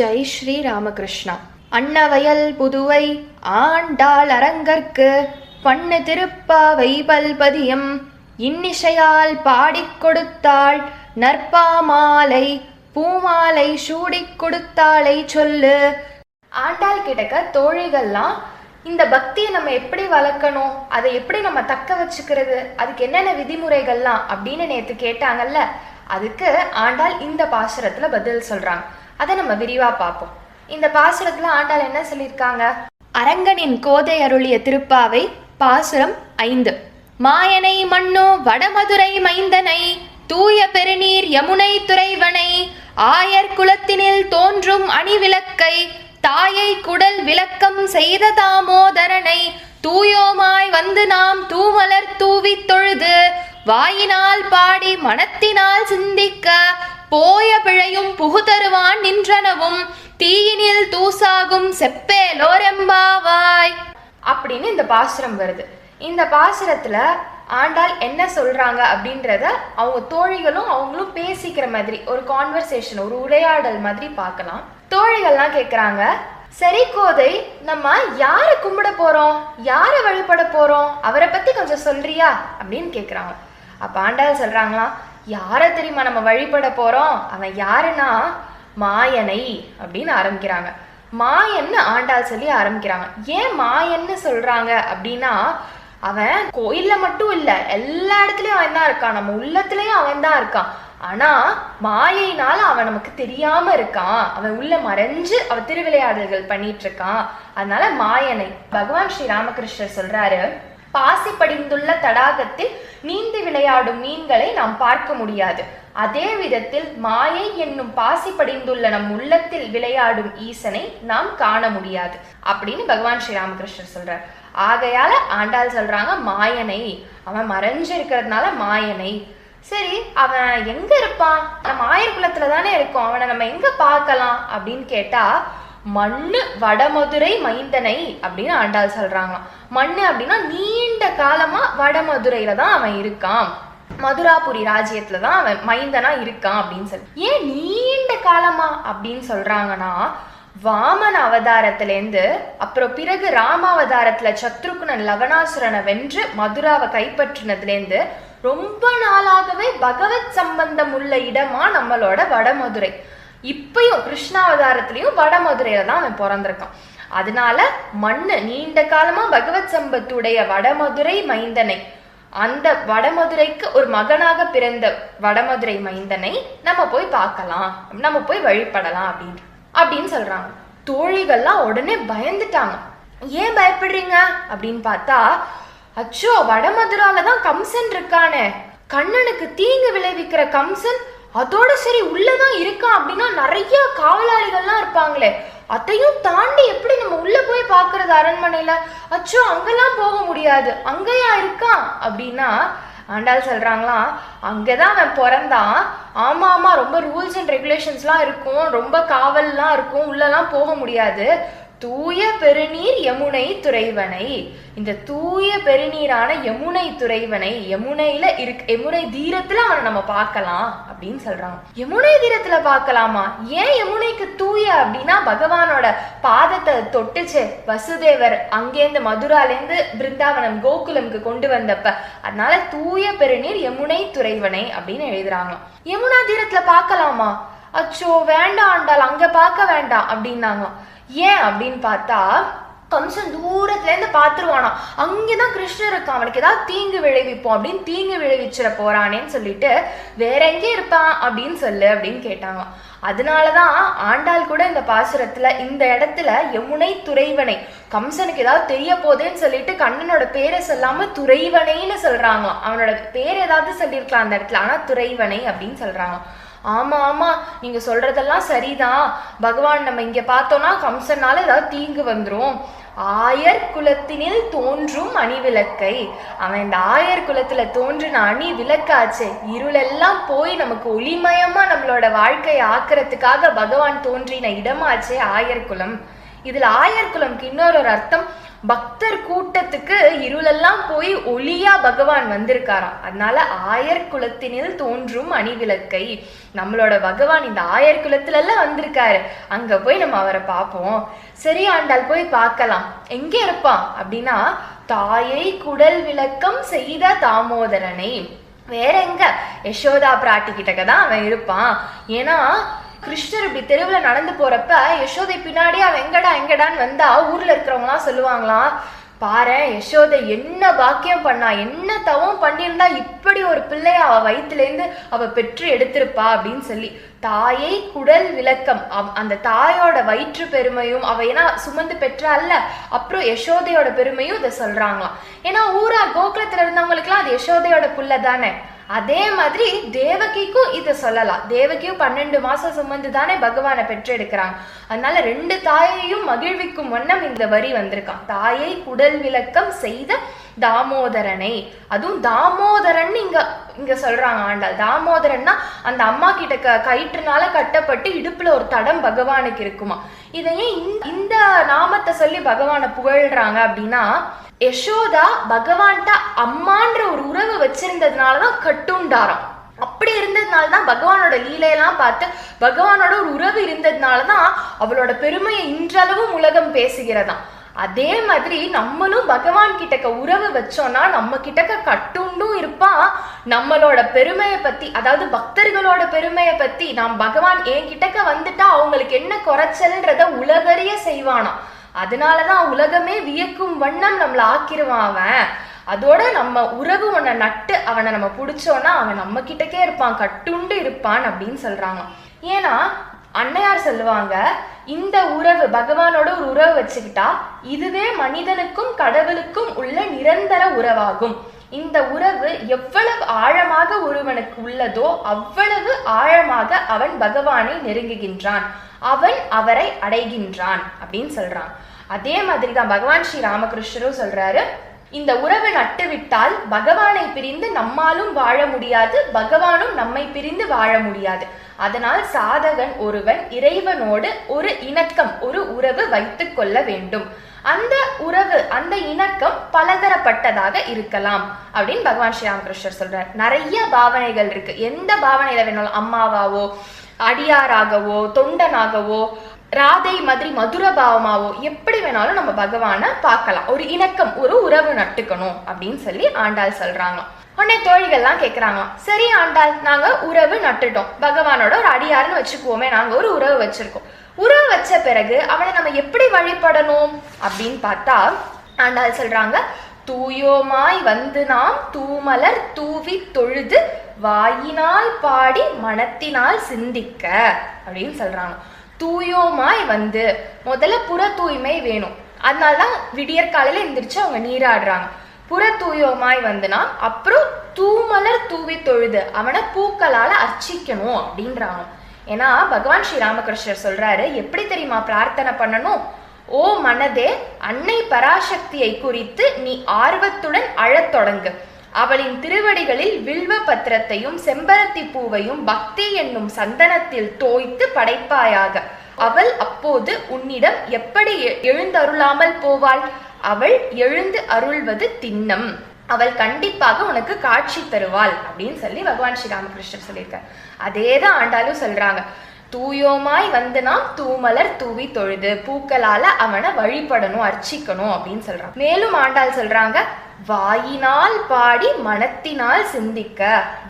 ஜெய் ஸ்ரீ ராமகிருஷ்ணா அன்னவயல் புதுவை ஆண்டாள் அரங்கற்கு பண்ணு திருப்பாவை பல்பதியம். இன்னிசையால் பாடிக் கொடுத்தாள் நற்பாமாலை பூமாலை சூடிக் கொடுத்தாளை சொல்லு. ஆண்டாள் கிட்டக்க தோழிகள்லாம் இந்த பக்தியை நம்ம எப்படி வளர்க்கணும் அதை எப்படி நம்ம தக்க வச்சுக்கிறது அதுக்கு என்னென்ன விதிமுறைகள்லாம் அப்படின்னு நேற்று கேட்டாங்கல்ல அதுக்கு ஆண்டாள் இந்த பாசுரத்துல பதில் சொல்றாங்க. அதை நம்ம விரிவா பார்ப்போம். இந்த பாசுரத்துல ஆண்டாள் என்ன சொல்லியிருக்காங்க? அரங்கனின் கோதை அருளிய திருப்பாவை பாசுரம் ஐந்து. மாயனை மண்ணோ வடமதுரை மைந்தனை தூய பெருநீர் யமுனை துறைவனை ஆயர் குலத்தினில் தோன்றும் அணிவிளக்கை தாயை குடல் விளக்கம் செய்த தாமோதரனை தூயோமாய் வந்து நாம் தூமலர் தூவித் தொழுது வாயினால் பாடி மனத்தினால் சிந்திக்க போய பிழையும் புகுதருவான் நின்றனவும் தீயினில் தூசாகும் செப்பேலோரெம்பாவாய். அப்படின்னு இந்த பாசுரம் வருது. இந்த பாசுரத்துல ஆண்டாள் என்ன சொல்றாங்க அப்படின்றத அவங்க தோழிகளும் அவங்களும் பேசிக்கிற மாதிரி ஒரு கான்வர்சேஷன் ஒரு உரையாடல் மாதிரி பார்க்கலாம். தோழிகள்லாம் கேக்குறாங்க சரி கோதை நம்ம யாரை கும்பிட போறோம்? யாரை வழிபட போறோம்? அவரை பத்தி கொஞ்சம் சொல்றியா? அப்படின்னு கேக்குறாங்க. அப்ப ஆண்டாள் சொல்றாங்களாம் யாரை தெரியுமா நம்ம வழிபட போறோம்? அவன் யாருன்னா? மாயனை அப்படின்னு ஆரம்பிக்கிறாங்க. மாயன்னு ஆண்டாள் சொல்லி ஆரம்பிக்கிறாங்க. ஏன் மாயன்னு சொல்றாங்க அப்படின்னா அவன் கோயில்ல மட்டும் இல்ல எல்லா இடத்துலயும் அவன் தான் இருக்கான். நம்ம உள்ளத்துலயும் அவன் தான் இருக்கான். ஆனா மாயினால அவன் நமக்கு தெரியாம இருக்கான். அவன் உள்ள மறைஞ்சு அவன் திருவிளையாடல்கள் பண்ணிட்டு இருக்கான். அதனால மாயனை. பகவான் ஸ்ரீ ராமகிருஷ்ணர் சொல்றாரு பாசி படிந்துள்ள தடாகத்தில் நீந்தி விளையாடும் மீன்களை நாம் பார்க்க முடியாது. அதே விதத்தில் மாயை என்னும் பாசி படிந்துள்ள நம் உள்ளத்தில் விளையாடும் ஈசனை நாம் காண முடியாது. அப்படின்னு பகவான் ஸ்ரீ ராமகிருஷ்ணர் சொல்றார். ஆகையால ஆண்டாள் சொல்றாங்க மாயனை. அவன் மறைஞ்சு இருக்கிறதுனால மாயனை. சரி அவன் எங்க இருப்பான்? நம்ம ஆயர் குலத்துல தானே இருக்கோம். அவனை நம்ம எங்க பார்க்கலாம்? அப்படின்னு கேட்டா மண்ணு வடமதுரை மைந்தனை அப்படின்னு ஆண்டாள் சொல்றாங்க மண்ணு அப்படின்னா நீண்ட காலமா வடமதுரையில தான் அவன் இருக்கான். மதுராபுரி ராஜ்யத்துல தான் அவன் மைந்தனா இருக்கான் அப்படின்னு சொல்லி. ஏன் நீண்ட காலமா அப்படின்னு சொல்றாங்கன்னா வாமன அவதாரத்திலேருந்து அப்புறம் பிறகு ராமாவதாரத்துல சத்ருகுணன் லவணாசுரனை வென்று மதுராவை கைப்பற்றினதுலேருந்து ரொம்ப நாளாகவே பகவத் சம்பந்தம் உள்ள இடமா நம்மளோட வடமதுரை. இப்பயும் கிருஷ்ணாவதாரத்திலையும் வடமதுரையில தான் அவன் பிறந்திருக்கான். அதனால மண்ணு நீண்ட காலமா பகவத் சம்பத்துடைய வடமதுரை மைந்தனை. அந்த வடமதுரைக்கு ஒரு மகனாக பிறந்த வடமதுரை மைந்தனை நம்ம போய் பார்க்கலாம் நம்ம போய் வழிபடலாம் அப்படின்னு அப்படின்னு சொல்றாங்க. தோழிகள்லாம் உடனே பயந்துட்டாங்க. ஏன் பயப்படுறீங்க? அப்படின்னு பார்த்தா அச்சோ வடமதுரால தான் கம்சன் இருக்கானே. கண்ணனுக்கு தீங்கு விளைவிக்கிற கம்சன் அதோட சரி உள்ளதான் இருக்கான் அப்படின்னா நிறைய காவலாளிகள்லாம் இருப்பாங்களே. அதையும் தாண்டி எப்படி நம்ம உள்ள போய் பாக்குறது அரண்மனையில? அச்சோ அங்கெல்லாம் போக முடியாது. அங்கேயா இருக்கான் அப்படின்னா ஆண்டாள் சொல்றாங்களாம் அங்கதான் அவன் பிறந்தான். ஆமா ஆமா ரொம்ப ரூல்ஸ் அண்ட் ரெகுலேஷன்ஸ்லாம் இருக்கும். ரொம்ப காவல்லாம் இருக்கும். உள்ளலாம் போக முடியாது. தூய பெருநீர் யமுனை துறைவனை. இந்த தூய பெருநீரான யமுனை துறைவனை யமுனையில இருக்கு யமுனை தீரத்துல அவனை நம்ம பார்க்கலாம் அப்படின்னு சொல்றாங்க. யமுனை தீரத்துல பார்க்கலாமா? ஏன் யமுனைக்கு தூய அப்படின்னா பகவானோட பாதத்தை தொட்டுச்சு. வசுதேவர் அங்கேருந்து மதுராலேருந்து பிருந்தாவனம் கோகுலம்க்கு கொண்டு வந்தப்ப அதனால தூய பெருநீர் யமுனை துறைவனை அப்படின்னு எழுதுறாங்க. யமுனா தீரத்துல பார்க்கலாமா? அச்சோ வேண்டாம் ஆண்டாள் அங்க பார்க்க வேண்டாம் அப்படின்னாங்க. ஏன் அப்படின்னு பார்த்தா கம்சன் தூரத்துல இருந்து பாத்துருவானா அங்கதான் கிருஷ்ணர் இருக்கான். அவனுக்கு ஏதாவது தீங்கு விளைவிப்போம் அப்படின்னு தீங்கு விளைவிச்சிட போறானேன்னு சொல்லிட்டு வேற எங்கே இருப்பான் அப்படின்னு சொல்லு அப்படின்னு கேட்டாங்க. அதனாலதான் ஆண்டாள் கூட இந்த பாசுரத்துல இந்த இடத்துல யமுனை துறைவனை கம்சனுக்கு ஏதாவது தெரிய போதேன்னு சொல்லிட்டு கண்ணனோட பேரை சொல்லாம துறைவனைன்னு சொல்றாங்க அவனோட பேர் ஏதாவது சொல்லியிருக்கலாம் அந்த இடத்துல ஆனா துறைவனை அப்படின்னு சொல்றாங்க ஆமா ஆமாம் நீங்கள் சொல்கிறதெல்லாம் சரிதான். பகவான் நம்ம இங்கே பார்த்தோன்னா கம்சனால் ஏதாவது தீங்கு வந்துடும் ஆயர் குலத்தினில் தோன்றும் அணி விளக்கை அவன் இந்த ஆயர் குலத்துல தோன்றின அணி விளக்காச்சே இருளெல்லாம் போய் நமக்கு ஒளிமயமா நம்மளோட வாழ்க்கையை ஆக்குறதுக்காக பகவான் தோன்றின இடமாச்சே ஆயர் குலம் இதுல ஆயர்குலம்க்கு இன்னொரு ஒரு அர்த்தம் பக்தர் கூட்டத்துக்கு இருளெல்லாம் போய் ஒளியா பகவான் வந்திருக்காராம். அதனால ஆயர் குலத்தினில் தோன்றும் அணிவிளக்கை நம்மளோட பகவான் இந்த ஆயர் குலத்துல எல்லாம் வந்திருக்காரு. அங்க போய் நம்ம அவரை பார்ப்போம். சரி ஆண்டாள் போய் பார்க்கலாம். எங்க இருப்பான் அப்படின்னா தாயை குடல் விளக்கம் செய்த தாமோதரனை. வேற எங்க? யசோதா பிராட்டி கிட்டக்க தான் அவன் இருப்பான். ஏன்னா கிருஷ்ணர் இப்படி தெருவில் நடந்து போறப்ப யசோதை பின்னாடி அவன் எங்கடா எங்கடான்னு வந்தா ஊர்ல இருக்கிறவங்களாம் சொல்லுவாங்களாம். பாரு யசோதை என்ன பாக்கியம் பண்ணா என்ன தவம் பண்ணியிருந்தா இப்படி ஒரு பிள்ளைய அவ வயிற்றுலேருந்து அவ பெற்று எடுத்திருப்பா அப்படின்னு சொல்லி. தாயை குடல் விளக்கம் அவ்- அந்த தாயோட வயிற்று பெருமையும் அவ ஏன்னா சுமந்து பெற்றா அல்ல அப்புறம் யசோதையோட பெருமையும் இதை சொல்றாங்களாம். ஏன்னா ஊரா கோகுலத்துல இருந்தவங்களுக்குலாம் அது யசோதையோட புள்ள தானே. அதே மாதிரி தேவகிக்கும் இதை சொல்லலாம். தேவகியும் பன்னெண்டு மாசம் சுமந்து தானே பகவானை பெற்றெடுக்கிறாங்க. அதனால ரெண்டு தாயையும் மகிழ்விக்கும் வண்ணம் இந்த வரி வந்திருக்கான். தாயை குடல் விளக்கம் செய்த தாமோதரனை. அதுவும் தாமோதரன் இங்க இங்க சொல்றாங்க ஆண்டாள். தாமோதரன்னா அந்த அம்மா கிட்ட க கயிற்றுனால கட்டப்பட்டு இடுப்புல ஒரு தடம் பகவானுக்கு இருக்குமா. இதை ஏன் இந்த நாமத்தை சொல்லி பகவானை புகழ்றாங்க அப்படின்னா யசோதா பகவான்கிட்ட அம்மான்ற ஒரு உறவு வச்சிருந்ததுனால தான் கட்டுண்டாராம். அப்படி இருந்ததுனால தான் பகவானோட லீலையெல்லாம் பார்த்து பகவானோட ஒரு உறவு இருந்ததுனால தான் அவளோட பெருமையை இன்றளவும் உலகம் பேசுகிறதாம். அதே மாதிரி நம்மளும் பகவான் கிட்டக்க உறவு வச்சோம்னா நம்ம கிட்டக்க கட்டுண்டும் இருப்பான் நம்மளோட பெருமையை பத்தி அதாவது பக்தர்களோட பெருமையை பத்தி நாம் பகவான் என் கிட்டக்க வந்துட்டா அவங்களுக்கு என்ன குறைச்சல்ன்றத உலகறிய செய்வானாம். அதனாலதான் உலகமே வியக்கும் வண்ணம் நம்மள ஆக்கிருவான் அவன். அதோட நம்ம உறவு ஒன்ன நட்டு அவனை நம்ம பிடிச்சோன்னா அவன் நம்ம கிட்டக்கே இருப்பான் கட்டுண்டு இருப்பான் அப்படின்னு சொல்றாங்க. ஏன்னா அன்னையார் சொல்லுவாங்க இந்த உறவு பகவானோட ஒரு உறவு வச்சுக்கிட்டா இதுவே மனிதனுக்கும் கடவுளுக்கும் உள்ள நிரந்தர உறவாகும். இந்த உறவு எவ்வளவு ஆழமாக ஒருவனுக்கு உள்ளதோ அவ்வளவு ஆழமாக அவன் பகவானை நெருங்குகின்றான். அவன் அவரை அடைகின்றான் அப்படின்னு சொல்றான். அதே மாதிரி தான் பகவான் ஸ்ரீ ராமகிருஷ்ணரும் சொல்றாரு. இந்த உறவு நட்டுவிட்டால் பகவானை பிரிந்து நம்மாலும் வாழ முடியாது பகவானும் நம்மை பிரிந்து வாழ முடியாது. அதனால் சாதகன் ஒருவன் இறைவனோடு ஒரு இணக்கம் ஒரு உறவு வைத்துக் கொள்ள வேண்டும். அந்த உறவு அந்த இணக்கம் பலதரப்பட்டதாக இருக்கலாம் அப்படின்னு பகவான் ஸ்ரீராமகிருஷ்ணர் சொல்றார். நிறைய பாவனைகள் இருக்கு. எந்த பாவனையில வேணாலும் அம்மாவாவோ அடியாராகவோ தொண்டனாகவோ ராதை மாதிரி மதுர பாவமாவோ எப்படி வேணாலும் நம்ம பகவானை பார்க்கலாம். ஒரு இணக்கம் ஒரு உறவு நட்டுக்கணும் அப்படின்னு சொல்லி ஆண்டாள் சொல்றாங்க உடனே தோழிகள்லாம் கேட்குறாங்களாம் சரி ஆண்டாள் நாங்க உறவு நட்டுட்டோம். பகவானோட ஒரு அடியாருன்னு வச்சுக்குவோமே நாங்க ஒரு உறவு வச்சிருக்கோம். உறவு வச்ச பிறகு அவனை நம்ம எப்படி வழிபடணும் அப்படின்னு பார்த்தா ஆண்டாள் சொல்றாங்க தூயோமாய் வந்து நாம் தூமலர் தூவி தொழுது வாயினால் பாடி மனத்தினால் சிந்திக்க அப்படின்னு சொல்றாங்க. தூயோமாய் வந்து முதல்ல புற தூய்மை வேணும். அதனால தான் விடியற் காலையில எந்திரிச்சு அவங்க நீராடுறாங்க. புற தூயோமாய் வந்துனா அப்புறம் தூமலர் தூவி தொழுது அவனை பூக்களால அர்ச்சிக்கணும் அப்படின்றாங்க. ஏன்னா பகவான் ஸ்ரீ ராமகிருஷ்ணர் சொல்றாரு எப்படி தெரியுமா பிரார்த்தனை பண்ணணும்? ஓ மனதே அன்னை பராசக்தியை குறித்து நீ ஆர்வத்துடன் அழத் தொடங்கு. அவளின் திருவடிகளில் வில்வ பத்திரத்தையும் செம்பருத்தி பூவையும் பக்தி என்னும் சந்தனத்தில் தோய்த்து படைப்பாயாக. அவள் அப்போது உன்னிடம் எப்படி எ- எழுந்தருளாமல் போவாள்? அவள் எழுந்து அருள்வது திண்ணம். அவள் கண்டிப்பாக உனக்கு காட்சி தருவாள் அப்படின்னு சொல்லி பகவான் ஸ்ரீ ராமகிருஷ்ணர் சொல்லியிருக்கார். அதே தான் ஆண்டாலும் சொல்றாங்க. தூயோமாய் வந்து நாம் தூமலர் தூவி தொழுது பூக்களால அவனை வழிபடணும் அர்ச்சிக்கணும் அப்படின்னு சொல்றான் மேலும் ஆண்டாள் சொல்றாங்க வாயினால் பாடி மனத்தினால் சிந்திக்க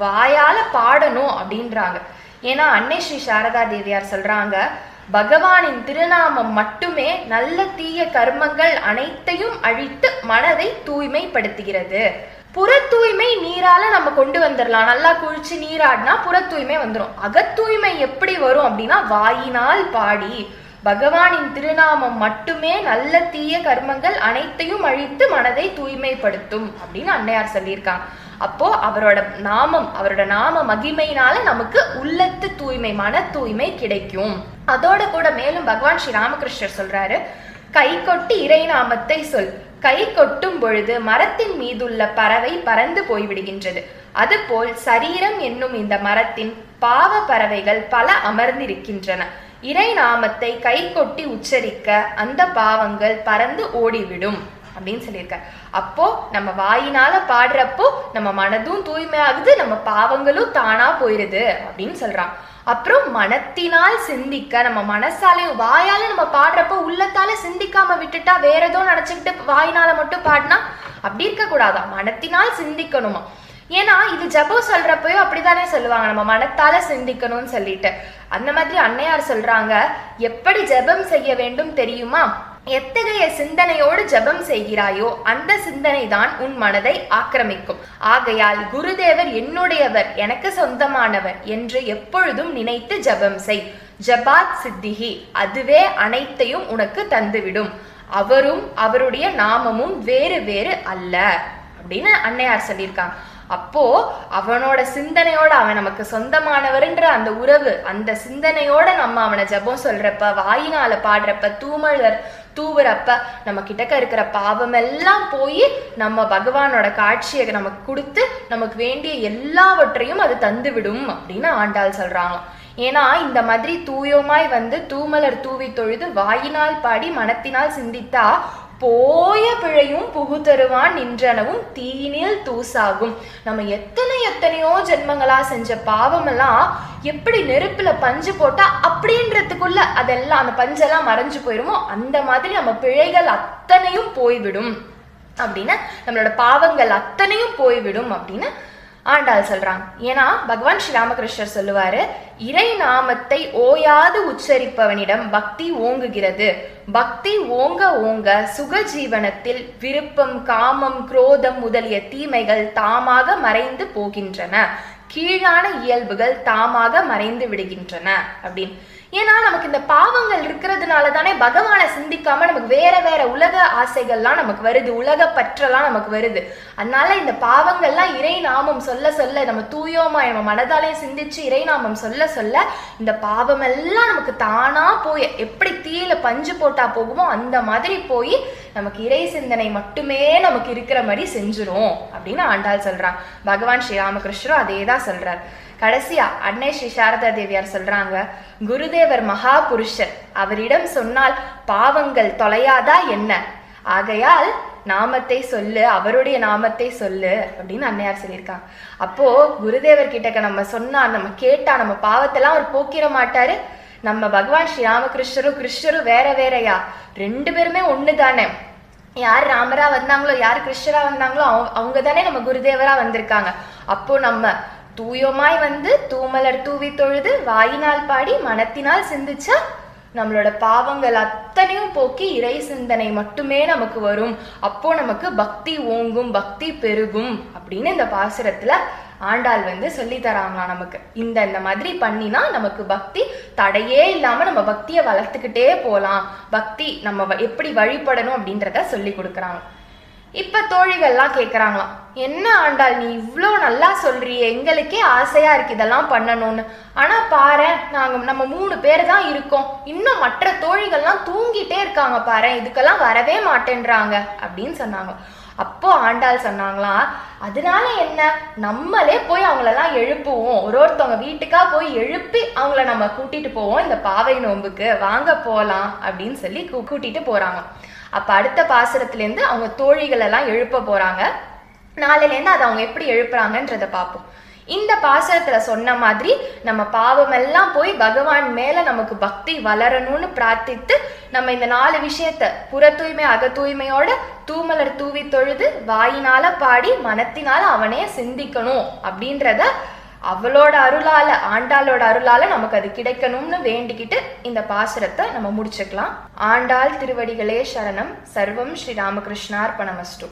வாயால பாடணும் அப்படின்றாங்க. ஏன்னா அன்னை ஸ்ரீ சாரதா தேவியார் சொல்றாங்க பகவானின் திருநாமம் மட்டுமே நல்ல தீய கர்மங்கள் அனைத்தையும் அழித்து மனதை தூய்மைப்படுத்துகிறது. புற தூய்மை நீரால நம்ம கொண்டு வந்துடலாம் நல்லா குளிச்சு நீராடினா புற தூய்மை வந்துடும் அகத்தூய்மை எப்படி வரும் அப்படின்னா வாயினால் பாடி. பகவானின் திருநாமம் மட்டுமே நல்ல தீய கர்மங்கள் அனைத்தையும் அழித்து மனதை தூய்மைப்படுத்தும் அப்படின்னு அன்னையார் சொல்லியிருக்காங்க. அப்போ அவரோட நாமம் அவரோட நாம மகிமையினால நமக்கு உள்ளத்து தூய்மை மன தூய்மை கிடைக்கும். அதோட கூட மேலும் பகவான் ஸ்ரீ ராமகிருஷ்ணர் சொல்றாரு கை கொட்டி இறை நாமத்தை சொல். கை கொட்டும் பொழுது மரத்தின் மீதுள்ள பறவை பறந்து போய்விடுகின்றது. அதுபோல் சரீரம் என்னும் இந்த மரத்தின் பாவ பறவைகள் பல அமர்ந்திருக்கின்றன. இறை நாமத்தை கை கொட்டி உச்சரிக்க அந்த பாவங்கள் பறந்து ஓடிவிடும். அப்படின்னு சொல்லியிருக்க அப்போ நம்ம வாயினால பாடுறப்போ நம்ம மனதும் தூய்மையாகுது நம்ம பாவங்களும் தானா போயிருது அப்படின்னு சொல்றான். அப்புறம் மனத்தினால் சிந்திக்க நம்ம மனசாலையும் வாயால நம்ம பாடுறப்போ உள்ளத்தால சிந்திக்காம விட்டுட்டா வேற ஏதோ நினைச்சுக்கிட்டு வாயினால மட்டும் பாடினா அப்படி இருக்க கூடாதா? மனத்தினால் சிந்திக்கணுமா? ஏன்னா இது ஜபம் சொல்றப்பயோ அப்படித்தானே சொல்லுவாங்க. நம்ம மனத்தால சிந்திக்கணும்னு சொல்லிட்டு. அந்த மாதிரி அன்னையார் சொல்றாங்க எப்படி ஜெபம் செய்ய வேண்டும் தெரியுமா? எத்தகைய சிந்தனையோடு ஜெபம் செய்கிறாயோ அந்த சிந்தனை தான் உன் மனதை ஆக்கிரமிக்கும். ஆகையால் குருதேவர் என்னுடையவர் எனக்கு சொந்தமானவர் என்று எப்பொழுதும் நினைத்து ஜெபம் செய். ஜபாத் சித்திகி அதுவே அனைத்தையும் உனக்கு தந்துவிடும். அவரும் அவருடைய நாமமும் வேறு வேறு அல்ல. அப்படின்னு அன்னையார் சொல்லியிருக்காங்க. அப்போ அவனோட சிந்தனையோட அவன் நமக்கு சொந்தமானவர்ன்ற அந்த உறவு அந்த சிந்தனையோட நம்ம அவனை ஜெபம் சொல்றப்ப வாயினால பாடுறப்ப தூமலர் தூவுறப்ப நம்ம கிட்டக்க இருக்கிற பாவம் எல்லாம் போய் நம்ம பகவானோட காட்சியை நமக்கு கொடுத்து நமக்கு வேண்டிய எல்லாவற்றையும் அது தந்து விடும் அப்படின்னு ஆண்டாள் சொல்றாங்க ஏன்னா இந்த மாதிரி தூயோமாய் வந்து தூமலர் தூவி தொழுது வாயினால் பாடி மனத்தினால் சிந்தித்தா போய பிழையும் புகுத்தருவான் நின்றனவும் தீனில் தூசாகும். நம்ம எத்தனை எத்தனையோ ஜென்மங்களா செஞ்ச பாவமெல்லாம் எப்படி நெருப்புல பஞ்சு போட்டா அப்படின்றதுக்குள்ள அதெல்லாம் அந்த பஞ்செல்லாம் மறைஞ்சு போயிருமோ அந்த மாதிரி நம்ம பிழைகள் அத்தனையும் போய்விடும். அப்படின்னு நம்மளோட பாவங்கள் அத்தனையும் போய்விடும் அப்படின்னு ஆண்டாள் சொல்றாங்க. ஏன்னா பகவான் ஸ்ரீ ராமகிருஷ்ணர் சொல்லுவாரு இறை நாமத்தை ஓயாது உச்சரிப்பவனிடம் பக்தி ஓங்குகிறது. பக்தி ஓங்க ஓங்க சுக ஜீவனத்தில் விருப்பம் காமம் குரோதம் முதலிய தீமைகள் தாமாக மறைந்து போகின்றன. கீழான இயல்புகள் தாமாக மறைந்து விடுகின்றன. அப்படின்னு. ஏன்னா நமக்கு இந்த பாவங்கள் இருக்கிறதுனால தானே பகவானை சிந்திக்காம நமக்கு வேற வேற உலக ஆசைகள்லாம் நமக்கு வருது உலக பற்றெல்லாம் நமக்கு வருது. அதனால இந்த பாவங்கள்லாம் இறை நாமம் சொல்ல சொல்ல நம்ம தூயோமா நம்ம மனதாலே சிந்திச்சு இறை நாமம் சொல்ல சொல்ல இந்த பாவம் எல்லாம் நமக்கு தானா போய் எப்படி தீயில பஞ்சு போட்டா போகுமோ அந்த மாதிரி போய் நமக்கு இறை சிந்தனை மட்டுமே நமக்கு இருக்கிற மாதிரி செஞ்சிரும் அப்படின்னு ஆண்டாள் சொல்றான். பகவான் ஸ்ரீராமகிருஷ்ணரும் அதே தான் சொல்றார். கடைசியா அன்னை ஸ்ரீ சாரதா தேவியார் சொல்றாங்க குருதேவர் மகா புருஷர் அவரிடம் சொன்னால் பாவங்கள் தொலையாதா என்ன? ஆகையால் நாமத்தை சொல்லு அவருடைய நாமத்தை சொல்லு அப்படின்னு அன்னையார் சொல்லியிருக்காங்க. அப்போ குருதேவர் கிட்டக்க நம்ம சொன்னா நம்ம கேட்டா நம்ம பாவத்தெல்லாம் அவர் போக்கிட மாட்டாரு. நம்ம பகவான் ஸ்ரீ ராமகிருஷ்ணரும் கிருஷ்ணரும் வேற வேறையா? ரெண்டு பேருமே ஒண்ணு தானே யார் ராமரா வந்தாங்களோ யார் கிருஷ்ணரா வந்தாங்களோ அவங்க அவங்க தானே நம்ம குருதேவரா வந்திருக்காங்க. அப்போ நம்ம தூயமாய் வந்து தூமலர் தூவி தொழுது வாயினால் பாடி மனத்தினால் சிந்திச்சா நம்மளோட பாவங்கள் அத்தனையும் போக்கி இறை சிந்தனை மட்டுமே நமக்கு வரும். அப்போ நமக்கு பக்தி ஓங்கும் பக்தி பெருகும் அப்படின்னு இந்த பாசுரத்துல ஆண்டாள் வந்து சொல்லி தராங்களாம் நமக்கு. இந்த இந்த மாதிரி பண்ணினா நமக்கு பக்தி தடையே இல்லாம நம்ம பக்தியை வளர்த்துக்கிட்டே போலாம். பக்தி நம்ம வ- எப்படி வழிபடணும் அப்படின்றத சொல்லி கொடுக்குறாங்க. இப்ப தோழிகள்லாம் கேக்குறாங்களாம் என்ன ஆண்டாள் நீ இவ்வளோ நல்லா சொல்றியே எங்களுக்கே ஆசையா இருக்கு இதெல்லாம் பண்ணணும்னு. ஆனா பாரேன் நாங்க நம்ம மூணு பேர் தான் இருக்கோம். இன்னும் மற்ற தோழிகள்லாம் தூங்கிட்டே இருக்காங்க பாரேன் இதுக்கெல்லாம் வரவே மாட்டேன்றாங்க அப்படின்னு சொன்னாங்க. அப்போ ஆண்டாள் சொன்னாங்களாம் அதனால என்ன? நம்மளே போய் அவங்களெல்லாம் எழுப்புவோம். ஒரு ஒருத்தவங்க வீட்டுக்கா போய் எழுப்பி அவங்கள நம்ம கூட்டிட்டு போவோம் இந்த பாவை நோம்புக்கு. வாங்க போலாம் அப்படின்னு சொல்லி கூட்டிட்டு போறாங்க அப்போ அடுத்த பாசுரத்துல அவங்க தோழிகள் எல்லாம் எழுப்ப போகிறாங்க நாளையில அதை அவங்க எப்படி எழுப்புறாங்கன்றத பார்ப்போம். இந்த பாசுரத்துல சொன்ன மாதிரி நம்ம பாவமெல்லாம் போய் பகவான் மேல நமக்கு பக்தி வளரணும்னு பிரார்த்தித்து நம்ம இந்த நாலு விஷயத்த புற தூய்மை அக தூய்மையோட தூமலர் தூவி தொழுது வாயினால பாடி மனத்தினால அவனே சிந்திக்கணும் அப்படின்றத அவளோட அருளால ஆண்டாளோட அருளால நமக்கு அது கிடைக்கணும்னு வேண்டிக்கிட்டு இந்த பாசுரத்தை நம்ம முடிச்சுக்கலாம். ஆண்டாள் திருவடிகளே சரணம். சர்வம் ஸ்ரீ ராமகிருஷ்ணார்பணமஸ்து.